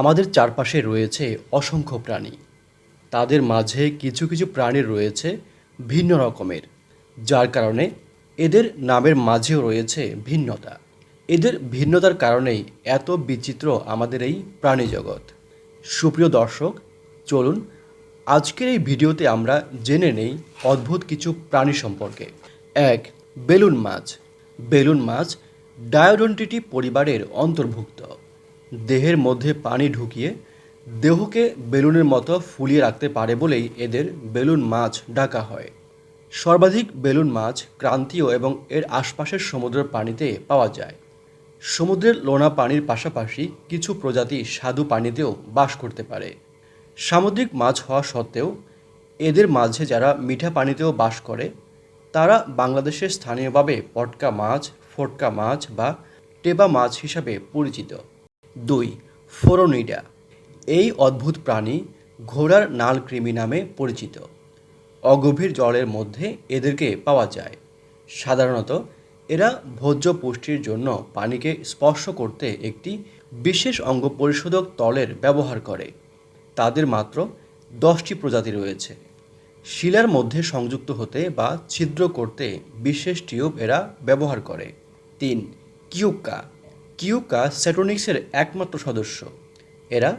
আমাদের চারপাশে রয়েছে অসংখ্য প্রাণী। তাদের মাঝে কিছু কিছু প্রাণী রয়েছে ভিন্ন রকমের, যার কারণে এদের নামের মাঝেও রয়েছে ভিন্নতা। এদের ভিন্নতার কারণেই এত বিচিত্র আমাদের এই প্রাণী জগৎ। সুপ্রিয় দর্শক, চলুন আজকের এই ভিডিওতে আমরা জেনে নেই অদ্ভুত কিছু প্রাণী সম্পর্কে। এক, বেলুন মাছ। বেলুন মাছ ডায়োডন্টিটি পরিবারের অন্তর্ভুক্ত। দেহের মধ্যে পানি ঢুকিয়ে দেহকে বেলুনের মতো ফুলিয়ে রাখতে পারে বলেই এদের বেলুন মাছ ডাকা হয়। সর্বাধিক বেলুন মাছ ক্রান্তীয় এবং এর আশপাশের সমুদ্রের পানিতে পাওয়া যায়। সমুদ্রের লোনা পানির পাশাপাশি কিছু প্রজাতি স্বাদু পানিতেও বাস করতে পারে। সামুদ্রিক মাছ হওয়া সত্ত্বেও এদের মাঝে যারা মিঠা পানিতেও বাস করে, তারা বাংলাদেশে স্থানীয়ভাবে পটকা মাছ, ফটকা মাছ বা টেবা মাছ হিসাবে পরিচিত। দুই, ফোরোনিডা। এই অদ্ভুত প্রাণী ঘোড়ার নাল কৃমি নামে পরিচিত। অগভীর জলের মধ্যে এদেরকে পাওয়া যায়। সাধারণত এরা ভোজ্য পুষ্টির জন্য পানিকে স্পর্শ করতে একটি বিশেষ অঙ্গ পরিশোধক তলের ব্যবহার করে। তাদের মাত্র দশটি প্রজাতি রয়েছে। শিলার মধ্যে সংযুক্ত হতে বা ছিদ্র করতে বিশেষ টিউব এরা ব্যবহার করে। তিন কিউকা কিউকা স্যাটোনিক্সের একমাত্র সদস্য। এরা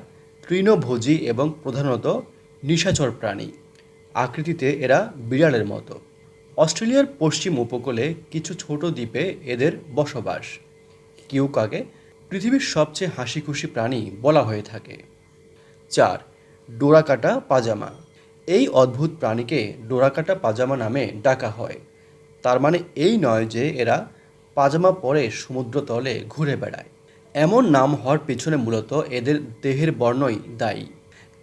তৃণভোজী এবং প্রধানত নিশাচর প্রাণী। আকৃতিতে এরা বিড়ালের মতো। অস্ট্রেলিয়ার পশ্চিম উপকূলে কিছু ছোট দ্বীপে এদের বসবাস। কিউকাকে পৃথিবীর সবচেয়ে হাসিখুশি প্রাণী বলা হয়ে থাকে। চার, ডোরাকাটা পাজামা। এই অদ্ভুত প্রাণীকে ডোরাকাটা পাজামা নামে ডাকা হয়। তার মানে এই নয় যে এরা পাজামা পরে সমুদ্রতলে ঘুরে বেড়ায়। এমন নাম হওয়ার পেছনে মূলত এদের দেহের বর্ণই দায়ী।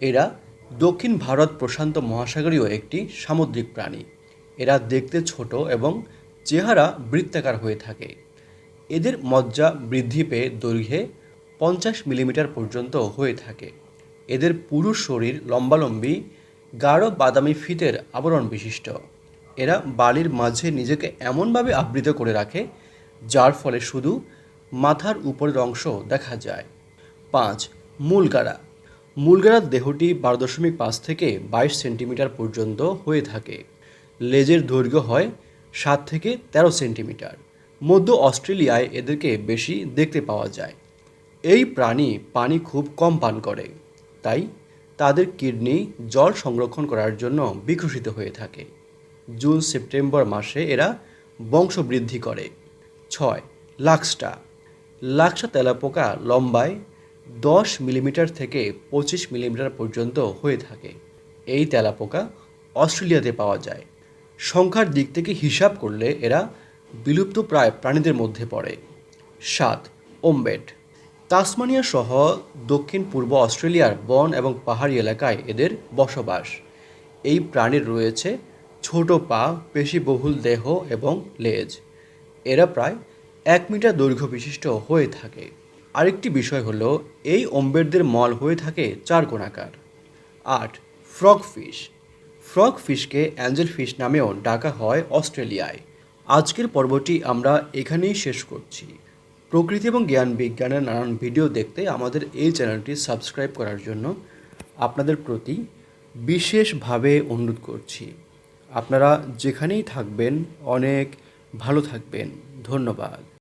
এরা দক্ষিণ ভারত প্রশান্ত মহাসাগরীয় একটি সামুদ্রিক প্রাণী। এরা দেখতে ছোট এবং চেহারা বৃত্তাকার হয়ে থাকে। এদের মজ্জা বৃদ্ধি পেয়ে দৈর্ঘ্যে পঞ্চাশ মিলিমিটার পর্যন্ত হয়ে থাকে। এদের পুরো শরীর লম্বালম্বি, গাঢ় বাদামি ফিতের আবরণ বিশিষ্ট। এরা বালির মাঝে নিজেকে এমনভাবে আবৃত করে রাখে যার ফলে শুধু মাথার উপরের অংশ দেখা যায়। পাঁচ, মূলগাড়া। মূলগাড়ার দেহটি বারো দশমিক পাঁচ থেকে বাইশ সেন্টিমিটার পর্যন্ত হয়ে থাকে। লেজের দৈর্ঘ্য হয় সাত থেকে তেরো সেন্টিমিটার। মধ্য অস্ট্রেলিয়ায় এদেরকে বেশি দেখতে পাওয়া যায়। এই প্রাণী পানি খুব কম পান করে, তাই তাদের কিডনি জল সংরক্ষণ করার জন্য বিকশিত হয়ে থাকে। জুন, সেপ্টেম্বর মাসে এরা বংশবৃদ্ধি করে। ছয়, লাক্সটা। লাক্সা তেলাপোকা লম্বায় দশ মিলিমিটার থেকে পঁচিশ মিলিমিটার পর্যন্ত হয়ে থাকে। এই তেলাপোকা অস্ট্রেলিয়াতে পাওয়া যায়। সংখ্যার দিক থেকে হিসাব করলে এরা বিলুপ্ত প্রায় প্রাণীদের মধ্যে পড়ে। সাত, ওম্বেট। তাসমানিয়া সহ দক্ষিণ পূর্ব অস্ট্রেলিয়ার বন এবং পাহাড়ি এলাকায় এদের বসবাস। এই প্রাণীর রয়েছে ছোট পা, পেশিবহুল দেহ এবং লেজ। এরা প্রায় এক মিটার দৈর্ঘ্য বিশিষ্ট হয়ে থাকে। আরেকটি বিষয় হলো, এই অম্বেরদের মল হয়ে থাকে চার কোণাকার। আট, ফ্রগ ফিশ। ফ্রগ ফিশকে অ্যাঞ্জেল ফিশ নামেও ডাকা হয় অস্ট্রেলিয়ায়। আজকের পর্বটি আমরা এখানেই শেষ করছি। প্রকৃতি এবং জ্ঞান বিজ্ঞানের নানান ভিডিও দেখতে আমাদের এই চ্যানেলটি সাবস্ক্রাইব করার জন্য আপনাদের প্রতি বিশেষভাবে অনুরোধ করছি। আপনারা যেখানেই থাকবেন, অনেক ভালো থাকবেন। ধন্যবাদ।